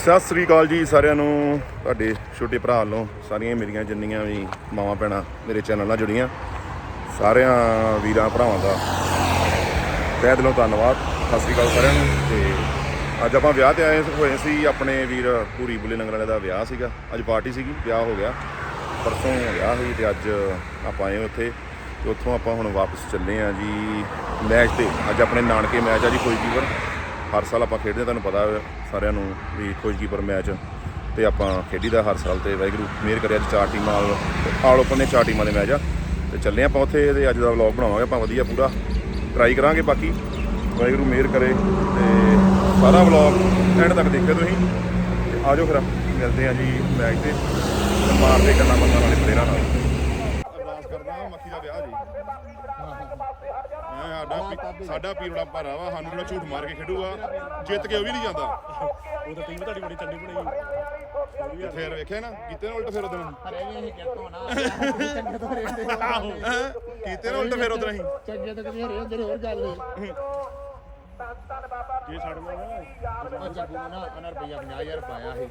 ਸਤਿ ਸ੍ਰੀ ਅਕਾਲ ਜੀ ਸਾਰਿਆਂ ਨੂੰ, ਤੁਹਾਡੇ ਛੋਟੇ ਭਰਾ ਵੱਲੋਂ, ਸਾਰੀਆਂ ਮੇਰੀਆਂ, ਜਿੰਨੀਆਂ ਵੀ ਮਾਵਾਂ ਭੈਣਾਂ ਮੇਰੇ ਚੈਨਲ ਨਾਲ ਜੁੜੀਆਂ, ਸਾਰਿਆਂ ਵੀਰਾਂ ਭਰਾਵਾਂ ਦਾ ਤਹਿ ਦਿਲੋਂ ਧੰਨਵਾਦ, ਸਤਿ ਸ੍ਰੀ ਅਕਾਲ ਸਾਰਿਆਂ ਨੂੰ, ਤੇ ਅੱਜ ਆਪਾਂ ਵਿਆਹ ਤੇ ਆਏ ਹੋਏ ਸੀ, ਆਪਣੇ ਵੀਰ ਪੂਰੀ ਬੁੱਲੇ ਨੰਗਲ ਵਾਲੇ ਦਾ ਵਿਆਹ ਸੀਗਾ, ਅੱਜ ਪਾਰਟੀ ਸੀਗੀ, ਵਿਆਹ ਹੋ ਗਿਆ, ਪਰਸੋਂ ਵਿਆਹ ਸੀ ਤੇ ਅੱਜ ਆਪਾਂ ਆਏ ਉੱਥੇ, ਤੇ ਉੱਥੋਂ ਆਪਾਂ ਹੁਣ ਵਾਪਸ ਚੱਲੇ ਆ ਜੀ, ਮੈਚ ਤੇ, ਅੱਜ ਆਪਣੇ ਨਾਨਕੇ ਮੈਚ ਆ ਜੀ ਕੋਈ ਕੀਪਰ ਹਰ ਸਾਲ ਆਪਾਂ ਖੇਡਦੇ ਹਾਂ, ਤੁਹਾਨੂੰ ਪਤਾ ਸਾਰਿਆਂ ਨੂੰ ਵੀ ਕੋਈ ਮੈਚ ਤੇ ਆਪਾਂ ਖੇਡੀਦਾ ਹਰ ਸਾਲ ਤੇ ਵਾਹਿਗੁਰੂ ਮਿਹਰ ਕਰੇ ਅੱਜ ਚਾਰ ਟੀਮਾਂ ਨਾਲ ਆਲ ਓਪਨ ਨੇ ਚਾਰ ਟੀਮਾਂ ਦੇ ਮੈਚ ਆ। ਤੇ ਚੱਲੇ ਆਪਾਂ ਉੱਥੇ ਤੇ ਅੱਜ ਦਾ ਵਲੌਗ ਬਣਾਵਾਂਗੇ ਆਪਾਂ ਵਧੀਆ ਪੂਰਾ ਟਰਾਈ ਕਰਾਂਗੇ ਬਾਕੀ। ਵਾਹਿਗੁਰੂ ਮਿਹਰ ਕਰੇ ਤੇ ਸਾਰਾ ਵਲੌਗ ਐਂਡ ਤੱਕ ਦੇਖਿਓ ਤੁਸੀਂ। ਤੇ ਆਜੋ ਫਿਰ ਮਿਲਦੇ ਆ ਜੀ ਮੈਚ ਤੇ। ਮਾਰਦੇ ਗੱਲਾਂ ਬੰਦਾਂ ਵਾਲੇ ਪਲੇਅਰਾਂ ਨਾਲ। ਅਰਦਾਸ ਕਰਦਾ ਮੱਖੀ ਦਾ ਵਿਆਹ ਜੀ ਮੈਂ ਸਾਡਾ ਪੀਰੜਾ ਭਾਰਾ ਵਾ ਸਾਨੂੰ ਜਿਹੜਾ ਝੂਠ ਮਾਰ ਕੇ ਖੇਡੂਗਾ ਜਿੱਤ ਕੇ ਉਹ ਵੀ ਨਹੀਂ ਜਾਂਦਾ। ਉਹ ਤਾਂ ਟੀਮ ਤੁਹਾਡੀ ਬੜੀ ਚੰਗੀ ਬਣਾਈ ਤੇ ਫਿਰ ਵੇਖਿਆ ਨਾ ਕੀਤੇ ਨਾ ਉਲਟ ਫਿਰ ਉਦੋਂ ਅਰੇ ਵੀ ਇਹ ਕਿੱਥੋਂ ਨਾ ਚੰਗੇ ਤੋਂ ਰਹਿੰਦੇ ਕੀਤੇ ਨਾ ਉਲਟ ਫਿਰ ਉਦੋਂ ਅਸੀਂ। ਚੰਗੇ ਤੋਂ ਕਦੇ ਹਰੇ ਹੁੰਦੇ ਹੋਰ ਗੱਲ ਨਹੀਂ। ਜੇ ਸਾਡੇ ਨਾਲ ਉਹ ਜੱਗੂ ਨੂੰ ਨਾ ਉਹਨਾਂ ਰੁਪਈਆ 50000 ਪਾਇਆ ਸੀ।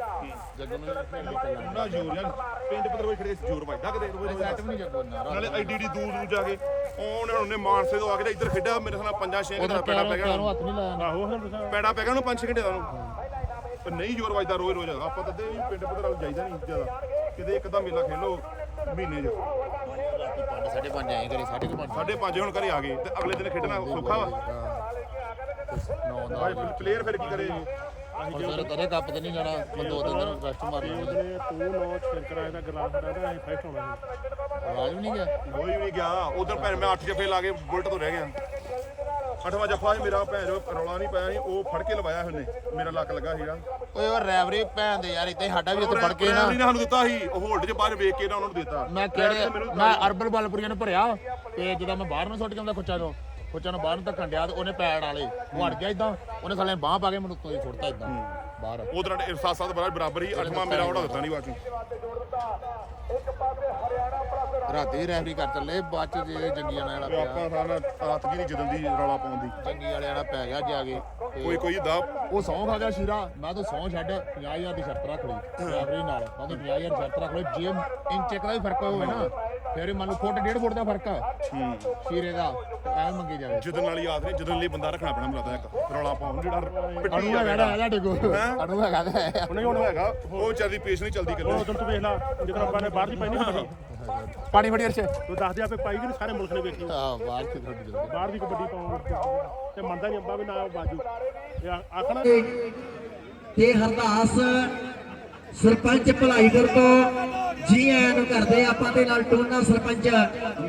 ਜੱਗੂ ਨੂੰ ਉਹਨਾਂ ਜ਼ੋਰ ਯਾਰ ਪਿੰਡ ਪੱਧਰ ਕੋਈ ਖੜੇ ਜ਼ੋਰ ਵੱਜਦਾ ਕਿਤੇ। ਰੋਜ਼ ਰੋਜ਼ ਸੈਟ ਵੀ ਨਹੀਂ ਜੱਗੂ ਨਾ ਨਾਲੇ ਐਡੀ ਐਡੀ ਦੂਰ ਦੂਰ ਜਾ ਕੇ। ਉਹਨੇ ਉਹਨੇ ਮਾਨਸੇ ਤੋਂ ਆ ਕੇ ਇੱਧਰ ਖੇਡਿਆ ਮੇਰੇ ਸਾਹਮਣੇ ਪੰਜਾਂ ਛੇ ਘੰਟੇ ਦਾ ਪੈੜਾ ਪੈ ਗਿਆ ਪੈਰੋਂ ਹੱਥ ਨਹੀਂ ਲਾਇਆ ਆਹੋ ਹਾਂ ਤੁਸੀਂ ਪੈੜਾ ਪੈ ਗਿਆ ਉਹਨੂੰ ਪੰਜ ਛੇ ਘੰਟੇ ਦਾ ਉਹਨੂੰ। ਪਰ ਨਹੀਂ ਜ਼ੋਰ ਵੱਜਦਾ ਰੋਜ਼ ਰੋਜ਼ ਆਪਾਂ ਤਾਂ ਵੀ ਪਿੰਡ ਪੱਧਰ ਵਾਲ ਜਾਈਦਾ ਨਹੀਂ ਜ਼ਿਆਦਾ। ਕਿਤੇ ਇੱਕ ਤਾਂ ਮੇਲਾ ਖੇਲੋ ਮਹੀਨੇ 'ਚ। ਰਾਤੀ ਪੰਜ ਸਾਢੇ ਪੰਜ ਆਏ ਪੰਜ ਸਾਢੇ ਪੰਜ ਹੁਣ ਘਰੇ ਆ ਗਏ ਤੇ ਅਗਲੇ ਦਿਨ ਖੇਡਣਾ ਸੌਖਾ ਵਾ। ਨੌ ਦਾ ਪਲੇਅਰ ਫਿਰ ਕੀ ਕਰੇ? ਹੁਣ ਸਵੇਰੇ ਕਦੇ ਕੱਪ ਤੇ ਨਹੀਂ ਜਾਣਾ ਮੈਂ ਦੋ ਤਿੰਨ ਦਿਨ ਰੈਸਟ ਮਾਰ ਲੈਣੀ। ਉਹਨੇ ਤੂੰ ਨੌ ਛਿੰਕਰ ਆਇਆ ਦਾ ਗਲਾਸ ਦਾ ਤਾਂ ਅਸੀਂ ਫਸਟ ਹੋਣਾ ਆਵਾਜ਼ ਵੀ ਨਹੀਂ ਗਿਆ? ਕੋਈ ਵੀ ਨਹੀਂ ਗਿਆ ਉਧਰ ਭੈਣ ਮੈਂ 8 ਜਫੇ ਲਾ ਕੇ ਬੁਲਟ ਤੋਂ ਰਹਿ ਗਿਆ। ਅੱਠਵਾਂ ਜੱਫਾ ਸੀ ਮੇਰਾ ਭੈਣ ਜੋ ਰੌਲਾ ਨਹੀਂ ਪਾਇਆ ਸੀ ਉਹ ਫੜ ਕੇ ਲਵਾਇਆ ਉਹਨੇ ਮੇਰਾ ਲੱਕ ਲੱਗਾ ਸੀਗਾ। ਓਏ ਉਹ ਰੈਵਰੀ ਭੈਣ ਦੇ ਯਾਰ ਇੱਥੇ ਸਾਡਾ ਵੀ ਉੱਥੇ ਫੜ ਕੇ ਨਾ। ਰੈਫਰੀ ਨੇ ਸਾਨੂੰ ਦਿੱਤਾ ਸੀ ਉਹ ਹੋਲਡ 'ਚ ਬਾਹਰ ਵੇਖ ਕੇ ਨਾ ਉਹਨਾਂ ਨੂੰ ਦਿੱਤਾ। ਮੈਂ ਕਿਹੜੇ ਮੈਂ ਅਰਬਲ ਬਲਪੁਰੀਆਂ ਨੂੰ ਭਰਿਆ ਤੇ ਜਦੋਂ ਮੈਂ ਬਾਹਰ ਨੂੰ ਸੁੱਟ ਕੇ ਆਉਂਦਾ ਖੁੱਚਾ ਤੋਂ ਖੁੱਚਾ ਨੂੰ ਬਾਹਰ ਨੂੰ ਧੱਕਣ ਡਿਆ ਤੇ ਉਹਨੇ ਪੈੜ ਵਾਲੇ ਉਹ ਗਿਆ ਇਦਾਂ ਉਹਨੇ ਸਾਲੇ ਬਾਹ ਪਾ ਕੇ ਮੈਨੂੰ ਉੱਤੋਂ ਹੀ ਸੁੱਟਤਾ ਇਦਾਂ ਬਾਹਰ। ਉਧਰ ਸਾਤ ਸਾਤ ਬਰਾਬਰ ਬਰਾਬਰ ਹੀ ਅੱਠਵਾਂ ਮੇਰਾ ਉਹਦਾ ਦਿੱਤਾ ਨਹੀਂ ਬਾਕੀ। ਰਾਤੀ ਰੈਫਰੀ ਕਰ ਚੱਲੇ ਬਾਅਦ ਚ ਜੇ ਜੰਗੀਆਂ ਨਾਲ ਤੇ ਵਾਲਾ ਪਿਆ। ਆਪਾਂ ਸਾਰਾ ਆਤਗੀ ਨਹੀਂ ਜਦੋਂ ਦੀ ਰੌਲਾ ਪਾਉਣ ਦੀ। ਜੰਗੀ ਵਾਲੇ ਵਾਲਾ ਪੈ ਗਿਆ ਜਾ ਕੇ ਤੇ ਕੋਈ ਕੋਈ ਦਾ ਉਹ ਸੌਂ ਖਾ ਗਿਆ ਸ਼ੀਰਾ ਮੈਂ ਤਾਂ ਸੌਂ ਛੱਡ 50000 ਦੀ ਸ਼ਰਤ ਰੱਖ ਲਈ ਰੈਫਰੀ ਨਾਲ। ਮੈਂ ਤਾਂ 50000 ਦੀ ਸ਼ਰਤ ਰੱਖ ਲਈ ਜੇ ਇੰਚ ਇੱਕ ਦਾ ਵੀ ਫ਼ਰਕ ਹੋਵੇ ਨਾ ਫਿਰ ਮੰਨ ਲਓ ਫੁੱਟ ਡੇਢ ਫੁੱਟ ਦਾ ਫ਼ਰਕ ਆ। ਸ਼ੀਰੇ ਦਾ। ਤੇ ਐਵੇਂ ਮੰਗੀ ਜਾਵੇ ਜਦੋਂ ਵਾਲੀ ਆਦਤ ਨਹੀਂ ਜਦੋਂ ਲਈ ਬੰਦਾ ਰੱਖਣਾ ਪੈਣਾ ਮੈਨੂੰ ਲੱਗਦਾ ਇੱਕ। ਰੌਲਾ ਪਾਉਣ ਜਿਹੜਾ ਪਿੱਟੀ ਅਣੂ ਹੈਗਾ ਨਾ ਸਾਡੇ ਕੋਲ। ਅਣੂ ਹੈਗਾ ਤਾਂ ਹੈ। ਉਹਨੇ ਹੁਣ ਹੈਗਾ। ਉਹ ਵਿਚਾਰੀ ਪੇਸ਼ ਨਹੀਂ ਚੱਲਦੀ ਹੁਣ ਕਿਲੋ। ਉਦੋਂ ਤੂੰ ਵੇਖ ਲਾ ਜਦੋਂ ਆਪਾਂ ਨੇ ਬਾਹਰ ਦੀ ਪਾਈ ਨਹੀਂ ਹੁੰਦੀ ਪਾਣੀ ਫੜੀ ਅਰਸ਼। ਤੂੰ ਦੱਸ ਦੇ ਆਪੇ ਪਾਈ ਕਿ ਨਹੀਂ ਸਾਰੇ ਮੁਲਕ ਨੇ ਵੇਖੀ। ਆ ਬਾਹਰ ਤੇ ਥੋੜੀ ਜਲਦੀ ਬਾਹਰ ਦੀ ਕਬੱਡੀ ਪਾਉਣ ਤੇ ਮੰਨਦਾ ਨਹੀਂ ਅੰਬਾ ਵੀ ਨਾ ਉਹ ਬਾਜੂ। ਇਹ ਆ- ਆਖਣਾ ਤੇ ਹਰਦਾਸ ਸਰਪੰਚ ਭਲਾਈਗੜ ਤੋਂ ਜੀ ਆਇਆਂ ਨੂੰ ਕਰਦੇ ਆਪਾਂ ਦੇ ਨਾਲ ਟੋਨਾ ਸਰਪੰਚ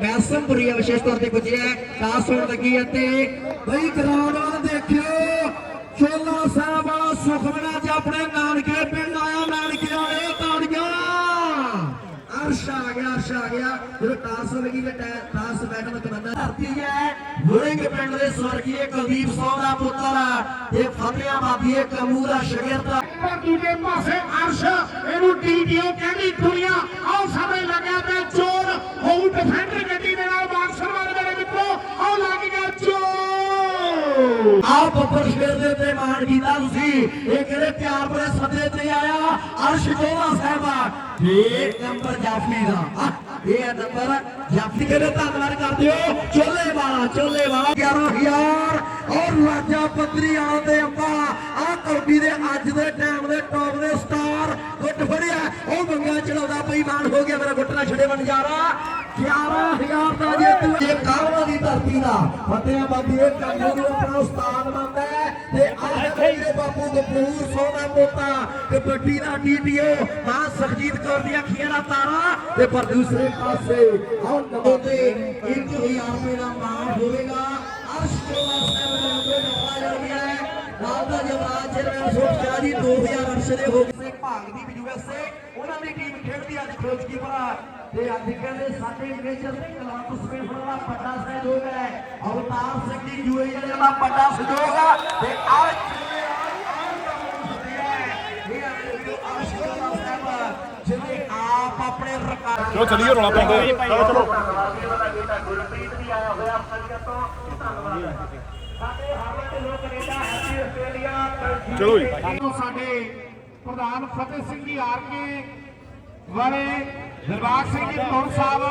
ਮੈਸਮਪੁਰੀਆ ਵਿਸ਼ੇਸ਼ ਤੌਰ ਤੇ ਪੁੱਜਿਆ ਟਾਸ ਹੋਣ ਲੱਗੀ ਹੈ ਤੇ ਬਈ ਗਰਾਊਂਡ ਵੱਲ ਦੇਖਿਓ, ਚੋਲਾ ਸਾਹਿਬ ਵਾਲਾ ਸੁਖਮਨਾ ਚ ਆਪਣੇ ਨਾਨਕੇ ਪਿੰਡ ਆਇਆ ਨਾਨਕੇ ਵਾਲੇ ਤਾੜੀਆਂ ਅਰਸ਼ ਆ ਗਿਆ ਅਰਸ਼ ਆ ਗਿਆ ਜਦੋਂ ਟਾਸ ਲੱਗੀ ਤੇ ਟੈ- ਟਾਸ ਬੈਠਣ ਤਮੰਨਾ ਧਰਤੀ ਹੈ ਮੁਰਿੰਗ ਪਿੰਡ ਦੇ ਸਵਰਗੀਏ ਕੁਲਦੀਪ ਸਿੰਘ ਦਾ ਪੁੱਤਰ ਤੇ ਫਤਿਆਬਾਦੀਏ ਕਮੂ ਦਾ ਸ਼ਾਗਿਰਦ ਪਰ ਦੂਜੇ ਪਾਸੇ ਅਰਸ਼ ਇਹਨੂੰ ਡੀਡੀਓ ਕਹਿੰਦੀ ਦੁਨੀਆ ਆਓ ਸਾਹਮਣੇ ਲੱਗਿਆ ਤੇ ਚੋਰ। ਹੋਊ ਡਿਫੈਂਡਰ ਗੱਡੀ ਦੇ ਨਾਲ ਬਾਕਸਰ ਵਾਲੇ ਮੇਰੇ ਮਿੱਤਰੋ। ਆਓ ਲੱਗ ਗਿਆ ਚੋਰ। ਆਹ ਬੱਬਰ ਸ਼ੇਰ ਦੇ ਉੱਤੇ ਮਾਣ ਕੀਤਾ ਤੁਸੀਂ। ਇਹ ਕਿਹੜੇ ਪਿਆਰ ਭਰੇ ਸੱਦੇ ਤੇ ਆਇਆ? ਅਰਸ਼ ਜੋਵਾ ਸਾਹਿਬਾ। ਇਹ ਨੰਬਰ ਜਾਫੀ ਦਾ। ਆਹ, ਇਹ ਹੈ ਨੰਬਰ ਜਾਫੀ ਕਹਿੰਦੇ ਧੰਨਵਾਦ ਕਰਦੇ ਹੋ। ਚੋਲੇ ਵਾਲਾ ਚੋਲੇ ਵਾਲਾ। 11000 ਔਰ ਰਾਜਾ ਪੱਤਰੀ ਵਾਲਾ ਤੇ ਅੰਬਾ ਆਹ ਕੌਡੀ ਦੇ ਅੱਜ ਦੇ ਟਾਈਮ ਦੇ ਟੌਪ ਦੇ ਸਟਾਰ ਗੁੱਟ ਫੜਿਆ। ਉਹ ਬੰਗਾ ਚਲਾਉਂਦਾ ਪਈ ਮਾਨ ਹੋ ਗਿਆ ਮੇਰਾ ਗੁੱਟ ਨਾ ਛੜੇ ਬਣ ਜਾ 11000 ਦਾ ਜੇਤੂ ਇਹ ਕਾਲਵਾ ਦੀ ਧਰਤੀ ਦਾ? ਫਤਿਆਬਾਦੀ ਇਹ ਕੰਗੋ ਨੂੰ ਆਪਣਾ ਉਸਤਾਦ ਮੰਨਦਾ ਤੇ ਅੱਜ ਮੇਰੇ ਬਾਪੂ ਗਪੂਰ ਸੋਨਾ ਪੋਤਾ ਕਬੱਡੀ ਦਾ ਡੀਟੀਓ ਮਾਂ ਸੁਖਜੀਤ ਕੌਰ ਦੀਆਂ ਅੱਖੀਆਂ ਦਾ ਤਾਰਾ ਤੇ ਪਰ ਦੂਸਰੇ ਪਾਸੇ ਹੁਣ ਨਮੋ ਤੇ 1000 ਰੁਪਏ ਦਾ ਮਾਣ ਹੋਵੇਗਾ, ਅਰਸ਼ ਚੋਲਾ ਸਾਹਿਬ ਦੇ ਉੱਤੇ ਨਫਾ ਜੜ ਗਿਆ ਹੈ ਨਾਲ ਦਾ ਜਵਾਨ ਚੇਅਰਮੈਨ ਸੋਚਿਆ ਜੀ 2000 ਅਰਸ਼ ਦੇ ਹੋ ਗਏ। ਭਾਗ ਦੀ ਯੂਐਸਏ ਉਹਨਾਂ ਦੀ ਟੀਮ ਖੇਡਦੀ ਅੱਜ ਖੋਜ ਕੀਪਰ ਤੇ ਅੱਜ ਕਹਿੰਦੇ ਸਾਡੇ ਮੇਜਰ ਕਲੱਬ ਸਪੇਫਰ ਦਾ ਵੱਡਾ ਸਹਿਯੋਗ ਹੈ। ਅਵਤਾਰ ਸਿੰਘ ਜੀ ਯੂਏ ਵਾਲੇ ਦਾ ਵੱਡਾ ਸਹਿਯੋਗ ਹੈ ਤੇ ਅੱਜ ਜਿਵੇਂ ਆਪ ਆਪਣੇ ਰਕਾਰ ਚਲੋ ਚੱਲੀਏ ਰੌਲਾ ਪਾਉਂਦੇ ਚਲੋ ਚਲੋ ਗੁਰਪ੍ਰੀਤ ਵੀ ਆਇਆ ਹੋਇਆ ਅਫਸਰੀਅਤ ਤੋਂ। ਧੰਨਵਾਦ। ਸਾਡੇ ਹਾਲੇ ਤੇ ਲੋਕ ਕੈਨੇਡਾ ਹੈਪੀ ਆਸਟ੍ਰੇਲੀਆ ਚਲੋ ਜੀ। ਸਾਡੇ ਪ੍ਰਧਾਨ ਫਤਿਹ ਸਿੰਘ ਜੀ ਆਰ ਕੇ ਵਾਲੇ ਦਰਬਾਰ ਸਿੰਘ ਜੀ ਧੌਣ ਸਾਹਿਬ,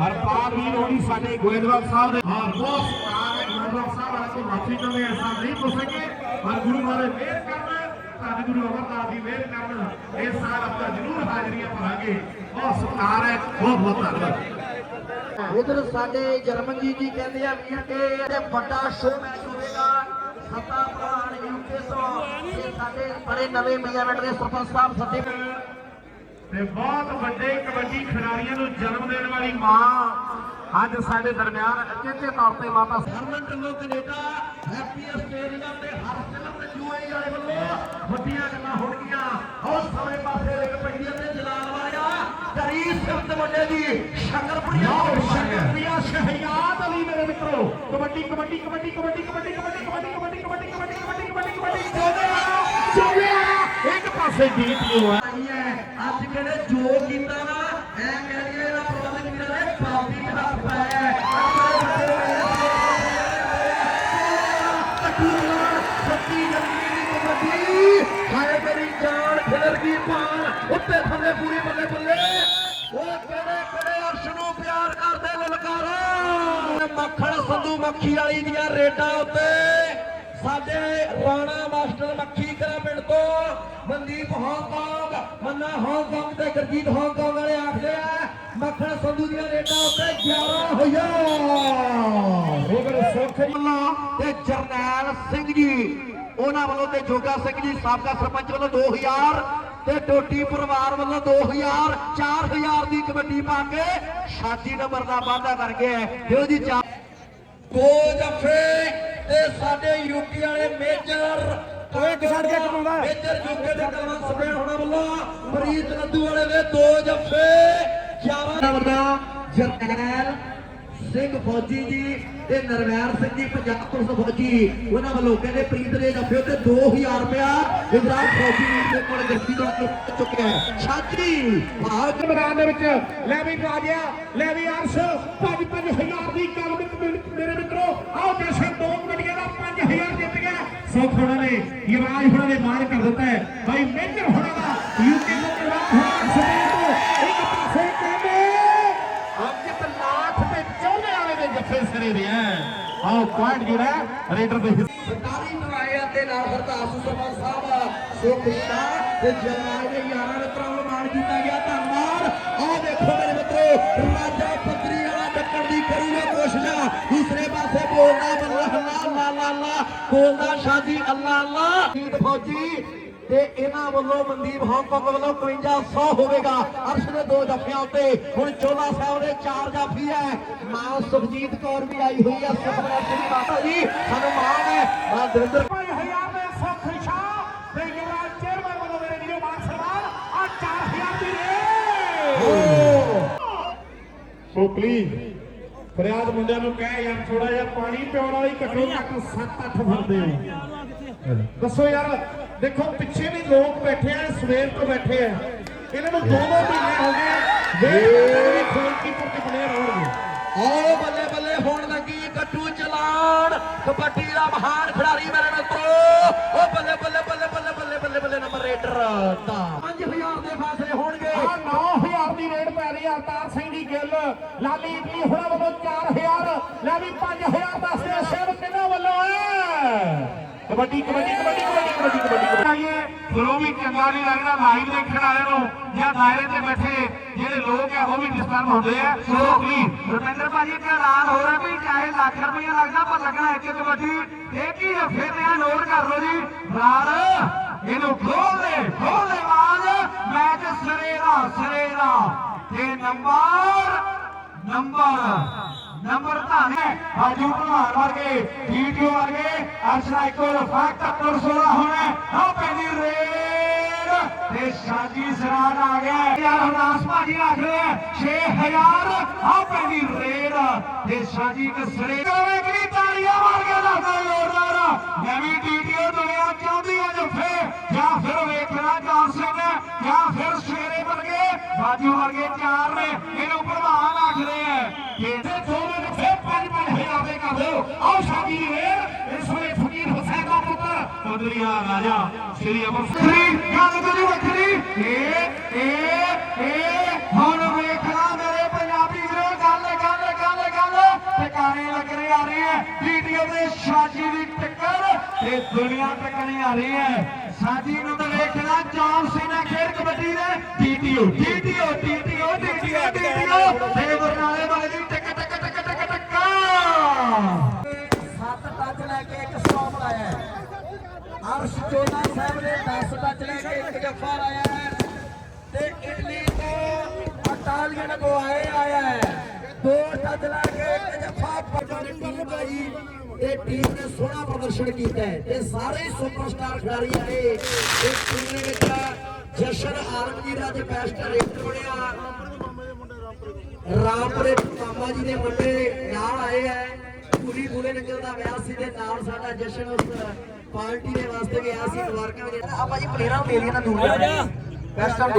ਹਰਪਾਲ ਵੀ ਹੋਣੀ ਸਾਡੇ ਗੋਇੰਦਵਾਲ ਸਾਹਿਬ ਦੇ। ਹਾਂ, ਬਹੁਤ ਸਤਿਕਾਰ ਹੈ ਗੋਇੰਦਵਾਲ ਸਾਹਿਬ ਵਾਲੇ ਤੋਂ ਮਾਫੀ ਚਾਹੁੰਦੇ ਐਸਾ ਨਹੀਂ ਹੋ ਸਕੇ। ਪਰ ਗੁਰੂ ਮਹਾਰਾਜ ਮਿਹਰ ਕਰਨ, ਧੰਨ ਗੁਰੂ ਅਮਰਦਾਸ ਜੀ ਮਿਹਰ ਕਰਨ, ਇਸ ਸਾਲ ਆਪਾਂ ਜ਼ਰੂਰ ਹਾਜ਼ਰੀਆਂ ਭਰਾਂਗੇ। ਬਹੁਤ ਸਤਿਕਾਰ ਹੈ, ਬਹੁਤ ਬਹੁਤ ਧੰਨਵਾਦ। ਇਧਰ ਸਾਡੇ ਜਰਮਨਜੀਤ ਜੀ ਕਹਿੰਦੇ ਆ ਵੀ ਕਿ ਵੱਡਾ ਸ਼ੋਅ ਮੈਚ ਹੋਵੇਗਾ। ਸੱਤਾ ਪ੍ਰਧਾਨ ਯੂਕੇ ਤੋਂ ਸਾਡੇ ਬੜੇ ਨਵੇਂ ਮੀਆਂਮੈਂਟ ਦੇ ਸਰਪੰਚ ਸਾਹਿਬ ਸੱਦੇ ਤੇ ਬਹੁਤ ਵੱਡੇ ਕਬੱਡੀ ਖਿਡਾਰੀਆਂ ਨੂੰ ਜਨਮ ਦੇਣ ਵਾਲੀ ਮਾਂ ਅੱਜ ਸਾਡੇ ਦਰਮਿਆਨ ਅਚੇਤੇ ਤੌਰ ਤੇ ਮਾਤਾ ਹਰਮਨ ਟੰਗੋ ਕੈਨੇਡਾ ਹੈਪੀ ਆਸਟ੍ਰੇਲੀਆ ਤੇ ਹਰਸਿਮਰਤ ਯੂਏਈ ਵਾਲੇ ਵੱਲੋਂ ਵੱਡੀਆਂ ਗੱਲਾਂ ਹੋਣਗੀਆਂ ਉਹ ਸਮੇਂ ਪਾਸੇ ਇੱਕ ਪਈਏ ਤੇ ਜਲਾਲ ਵਾਲਿਆ ਕਰੀ ਸਿਫਤ ਵੱਡੇ ਦੀ ਸ਼ੰਕਰਪੁਰੀਆ ਸ਼ਕਰੀਆ ਸ਼ਹਿਯਾਦ ਅਲੀ ਮੇਰੇ ਮਿੱਤਰੋ ਕਬੱਡੀ ਕਬੱਡੀ ਕਬੱਡੀ ਕਬੱਡੀ ਕਬੱਡੀ ਕਬੱਡੀ ਕਬੱਡੀ ਕਬੱਡੀ ਕਬੱਡੀ ਕਬੱਡੀ ਕਬੱਡੀ ਕਬੱਡੀ ਕਬੱਡੀ ਚੋਲਿਆ ਚੋਲਿਆ ਇੱਕ ਪਾਸੇ ਜੀਤ ਲਿਓ ਹੈ ਮੇਰੀ ਜਾਨ ਖਿਲਰ ਗਈ ਪਾਰ ਉੱਤੇ ਥੱਲੇ ਪੂਰੀ ਬੱਲੇ ਬੱਲੇ। ਉਹ ਕਿਹੜੇ ਕਿਹੜੇ ਅਰਸ਼ ਨੂੰ ਪਿਆਰ ਕਰਦੇ ਲਲਕਾਰਾ? ਮੱਖਣ ਸੰਧੂ ਮੱਖੀ ਵਾਲੀ ਦੀਆਂ ਰੇਡਾਂ ਉੱਤੇ। ਸਾਡੇ ਰਾਣਾ ਮਾਸਟਰ ਮੱਖੀ ਕਰਾ ਪਿੰਡ ਤੋਂ। ਮਨਦੀਪ ਹਾਂਗਕਾਂਗ ਮੰਨਾ ਹਾਂਗਕਾਂਗ ਤੇ ਗੁਰਜੀਤ ਹਾਂਗਕਾਂਗ ਵਾਲੇ ਆਖਦੇ ਆ ਮੱਖਣ ਸੰਧੂ ਦੀਆਂ ਰੇਡਾਂ ਉੱਤੇ 11 ਹੋਈਆਂ। ਉਧਰ ਸੁਖ। ਤੇ ਜਰਨੈਲ ਸਿੰਘ ਜੀ ਉਹਨਾਂ ਵੱਲੋਂ ਤੇ ਜੋਗਾ ਸਿੰਘ ਜੀ ਸਾਬਕਾ ਸਰਪੰਚ ਵੱਲੋਂ 2000 ਤੇ ਟੋਟੀ ਪਰਿਵਾਰ ਵੱਲੋਂ 2000 4000 ਦੀ ਕਬੱਡੀ ਪਾ ਕੇ ਛਾਤੀ ਨੰਬਰ ਦਾ ਵਾਅਦਾ ਕਰ ਗਿਆ ਦਿਓ ਜੀ ਚਾਰ। ਦੋ ਜਫੇ ਤੇ ਸਾਡੇ ਯੂਪੀ ਵਾਲੇ ਮੇਜਰ ਓਏ ਕਿਸਾਨ ਕੇ ਕਮਾਉਂਦਾ ਮੇਜਰ ਯੂਕੇ ਦੇ ਕਲਵੰਤ ਸਪੇਨ ਹੋਣਾ ਵੱਲੋਂ। ਫਰੀਦ ਨੰਦੂ ਵਾਲੇ ਦੇ ਦੋ ਜਫੇ। 11 ਨੰਬਰ ਦਾ ਜਰਨੈਲ ਸਿੰਘ ਫੌਜੀ ਜੀ ਤੇ ਨਰਵੈਰ ਸਿੰਘ ਜੀ, ਪੰਜਾਬ ਪੁਲਿਸ ਫੌਜੀ। ਉਹਨਾਂ ਵੱਲੋਂ ਕਹਿੰਦੇ ਪ੍ਰੀਤ ਦੇ ਜੱਫੇ ਤੇ 2000 ਰੁਪਇਆ ਇਮਰਾਨ ਫੌਜੀ ਦੇ ਕੋਲ ਗੱਡੀ ਤੋਂ ਚੁੱਕਿਆ ਛਾਤੀ ਭਾਗ ਮੈਦਾਨ ਦੇ ਵਿੱਚ ਲੈ ਵੀ ਰਾਜਿਆ ਲੈ ਵੀ ਅਰਸ਼। 5-5000 ਦੀ ਗੱਲ ਮੇਰੇ ਮਿੱਤਰੋ ਆਓ ਜਸ਼ਨ ਦੋ ਕਬੱਡੀਆਂ ਦਾ 5000 ਜਿੱਤ ਗਿਆ। ਸੁਖ ਹੋਣਾ ਨੇ ਯੁਵਰਾਜ ਹੋਣਾ ਨੇ ਮਾਰ ਕਰ ਦਿੱਤਾ ਹੈ। ਭਾਈ ਮੇਜਰ ਹੋਣਾ ਦਾ ਯੂਕੇ ਦੇ ਆ ਆਓ ਪੁਆਇੰਟ ਜਿਹੜਾ ਰੇਡਰ ਦੇ ਸਰਕਾਰੀ ਨਵਾਇਆ ਤੇ ਨਾਲ ਹਰਦਾਸ ਸਰਪੰਚ ਸਾਹਿਬ, ਸੁਖ ਤੇ ਜਮਾਲ ਦੇ ਯਾਰਾਂ ਮਿੱਤਰਾਂ ਨੂੰ ਮਾਣ ਕੀਤਾ ਗਿਆ। ਧੰਨਵਾਦ। ਆਹ ਦੇਖੋ ਮੇਰੇ ਮਿੱਤਰੋ, ਰਾਜਾ ਪੱਤਰੀ ਵਾਲਾ ਡੱਕਣ ਦੀ ਕਰੂਗਾ ਕੋਸ਼ਿਸ਼ਾਂ ਦੂਸਰੇ ਪਾਸੇ ਬੋਲਦਾ ਬੱਲਾ ਲਾ ਲਾ ਲਾ ਬੋਲਦਾ ਸ਼ਾਦੀ ਅੱਲਾ ਅੱਲਾ। ਫੌਜੀ ਤੇ ਇਹਨਾਂ ਵੱਲੋਂ ਮਨਦੀਪ ਹਾਂਗਕਾਂਗ ਵੱਲੋਂ 5500 ਹੋਵੇਗਾ। ਅਰਸ਼ ਦੇ ਦੋ ਜੱਫਿਆਂ ਉੱਤੇ ਹੁਣ ਚੋਲਾ ਸਾਹਿਬ ਦੇ ਚਾਰ ਜਾਫੀ ਹੈ। ਮਾਂ ਸੁਖਜੀਤ ਕੌਰ ਵੀ ਆਈ ਹੋਈ ਹੈ। ਸੁਖਮਨਾ ਸਿੰਘ ਮਾਤਾ ਜੀ ਸਾਨੂੰ ਮਾਣ ਹੈ। ਮਾਂ ਦਰਿੰਦਰ ਭਾਈ ਹਜ਼ਾਰ ਦੇ ਸੁੱਖ ਸ਼ਾਹ ਤੇ ਯੁਵਰਾਜ ਚੇਅਰਮੈਨ ਵੱਲੋਂ ਮੇਰੇ ਵੀਰੋ ਮਾਨ ਸਨਮਾਨ ਆ 4000 ਦੀ ਰੇ ਸੋਕਲੀ ਫਰਿਆਦ ਮੁੰਡਿਆਂ ਨੂੰ ਕਹਿ ਯਾਰ ਥੋੜਾ ਜਿਹਾ ਪਾਣੀ ਪਿਉਣ ਵਾਲੀ ਘੱਟੋ ਘੱਟ 7-8 ਫਰਦੇ ਹੋ। ਦੱਸੋ ਯਾਰ ਦੇਖੋ ਪਿੱਛੇ ਵੀ ਲੋਕ ਬੈਠੇ ਆ ਸਵੇਰ ਤੋਂ ਬੈਠੇ ਆ। ਇਹਨਾਂ ਨੂੰ ਦੋ ਦੋ ਮਹੀਨੇ ਹੋ ਗਏ ਵੀ ਖੋਲ ਕੀ ਪਰ ਪਲੇਅਰ ਹੋਣਗੇ। ਆਓ ਬੱਲੇ ਬੱਲੇ ਹੋਣ ਲੱਗੀ ਕੱਟੂ ਚਲਾਣ ਕਬੱਡੀ ਦਾ ਮਹਾਨ ਖਿਡਾਰੀ ਮੇਰੇ ਮਿੱਤਰੋ। ਉਹ ਬੱਲੇ ਬੱਲੇ ਬੱਲੇ ਬੱਲੇ ਬੱਲੇ ਬੱਲੇ ਬੱਲੇ ਨੰਬਰ ਰੇਡਰ ਦਾ 5000 ਦੇ ਫਾਸਲੇ ਹੋਣਗੇ। ਆ 9000 ਦੀ ਰੇਡ ਪੈ ਰਹੀ ਆ ਅਵਤਾਰ ਸਿੰਘ ਦੀ ਗਿੱਲ। ਲਾਲੀ ਇਟਲੀ ਹੋਣਾ ਵੱਲੋਂ 4000 ਲੈ ਵੀ 5000 ਦੱਸਦੇ ਆ ਸੇਵ ਕਿਹਨਾਂ ਵੱਲੋਂ ਹੈ ਕਬੱਡੀ ਕਬੱਡੀ ਕਬੱਡੀ ਕਬੱਡੀ ਕਬੱਡੀ। ਕਬੱਡੀ ਕਬੱਡੀ ਫਲੋ ਵੀ ਚੰਗਾ ਨਹੀਂ ਲੱਗਦਾ ਲਾਈਵ ਦੇਖਣ ਵਾਲਿਆਂ ਨੂੰ ਜਾਂ ਦਾਇਰੇ ਤੇ ਬੈਠੇ ਜਿਹੜੇ ਲੋਕ ਆ, ਉਹ ਵੀ ਡਿਸਟਰਬ ਹੁੰਦੇ ਆ। ਸੋ ਵੀ ਰੁਪਿੰਦਰ ਭਾਜੀ, ਇੱਕ ਐਲਾਨ ਹੋ ਰਿਹਾ ਵੀ ਚਾਹੇ ਲੱਖ ਰੁਪਇਆ ਲੱਗਦਾ, ਪਰ ਲੱਗਣਾ ਇੱਕ ਕਬੱਡੀ ਇਹ ਕੀ ਫਿਰ ਨਿਆ ਨੋਟ ਕਰ ਲਓ ਜੀ। ਨਾਲ ਇਹਨੂੰ ਖੋਲ ਦੇ ਖੋਲ ਦੇ ਆਵਾਜ਼। ਮੈਚ ਸਿਰੇ ਦਾ ਤੇ ਨੰਬਰ ਨੰਬਰ نمبر ہے حاجی پلوان ورگے ڈی ٹیو ورگے ارشلائکل فاق تکر سولہ ہونے ہاں پہلی ریڈ تے شاجی سران آگیا ہے یار ہناس ماجی آگیا ہے شیح ہیار ہاں پہلی ریڈ تے شاجی کسرے کروے کلی تاریہ مارگی ਫੌਜੀ ਵੀਰ ਇਸ ਵੇਲੇ ਫਕੀਰ ਹੁਸੈਨ ਦਾ ਪੁੱਤਰ, ਪਦਰੀਆ ਰਾਜਾ, ਸ੍ਰੀ ਅਮਰਸਰੀ ਗੱਲ ਤੇਰੀ ਵੱਖਰੀ। ਏ ਏ ਏ, ਹੁਣ ਵੇਖਣਾ ਮੇਰੇ ਪੰਜਾਬੀ ਵੀਰੋ, ਗੱਲ ਗੱਲ ਗੱਲ ਗੱਲ। ਟਿਕਾਣੇ ਲੱਗਣੇ ਆ ਰਹੇ ਐ ਵੀਡੀਓ ਦੇ ਸਾਜੀ ਦੀ ਟੱਕਰ ਤੇ ਦੁਨੀਆ ਟੱਕਣੀ ਆ ਰਹੀ ਐ ਸਾਜੀ ਨੂੰ ਤਾਂ ਵੇਖਣਾ ਚਾਰ ਸੀਨਾ ਖੇਡ ਕਬੱਡੀ ਦੇ। ਟੀਟੀਓ ਟੀਟੀਓ ਟੀਟੀਓ ਟੀਟੀਓ ਦੇ ਬਰਨਾਲੇ ਵਾਲੇ ਦੀ ਜੱਫਾ ਪਟਨ ਟੀਮ ਆਈ ਤੇ ਟੀਮ ਨੇ ਸੋਹਣਾ ਪ੍ਰਦਰਸ਼ਨ ਕੀਤਾ ਹੈ। ਤੇ ਸਾਰੇ ਹੀ ਸੁਪਰਸਟਾਰ ਖਿਡਾਰੀ ਆਏ ਇਸ ਟੀਮ ਦੇ ਵਿੱਚ ਜਸ਼ਨ ਆਲਮਗੀਰ ਅੱਜ ਬੈਸਟ ਰੇਟਰ ਬਣਿਆ। ਰਾਮਪੁਰੇ ਮਾਮਾ ਜੀ ਦੇ ਮੁੰਡੇ ਨਾਲ ਆਏ ਹੈ। ਪੂਰੀ ਬੁਲੇ ਨੰਗਲ ਦਾ ਵਿਆਹ ਸੀ ਤੇ ਨਾਲ ਸਾਡਾ ਜਸ਼ਨ ਉਸ ਪਾਰਟੀ ਦੇ ਵਾਸਤੇ ਗਿਆ ਸੀ ਮੁਬਾਰਕਾਂ ਵੀ ਦੇਣਾ ਆਪਾਂ ਜੀ ਪਲੇਅਰਾਂ ਨੂੰ ਦੇ ਲਈਏ ਨਾ ਦੂਰ ਬੈਸਟ ਆਫ